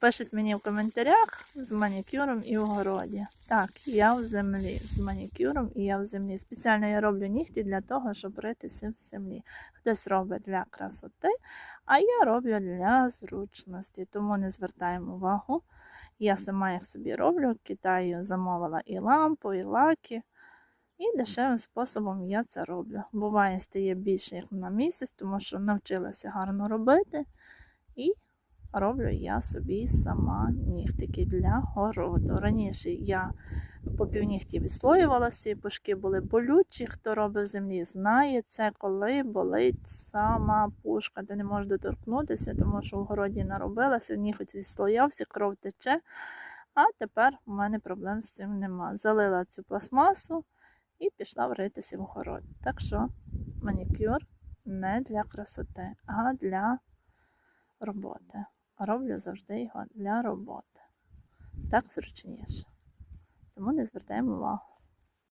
Пишуть мені в коментарях з манікюром і в городі. Так, я в землі з манікюром і я в землі. Спеціально я роблю нігті для того, щоб ритися в землі. Хтось робить для красоти, а я роблю для зручності. Тому не звертаємо увагу. Я сама їх собі роблю. В Китаю замовила і лампу, і лаки. І дешевим способом я це роблю. Буває, стає більше як на місяць, тому що навчилася гарно робити. І роблю я собі сама нігтики для городу. Раніше я по півнігті відслоювалася, пушки були болючі. Хто робить землі, знає це, коли болить сама пушка, де не можеш доторкнутися, тому що в городі наробилася, ніготь відслоявся, кров тече. А тепер у мене проблем з цим нема. Залила цю пластмасу і пішла вритися в город. Так що манікюр не для красоти, а для роботи. Роблю завжди його для роботи. Так зручніше. Тому не звертаємо увагу.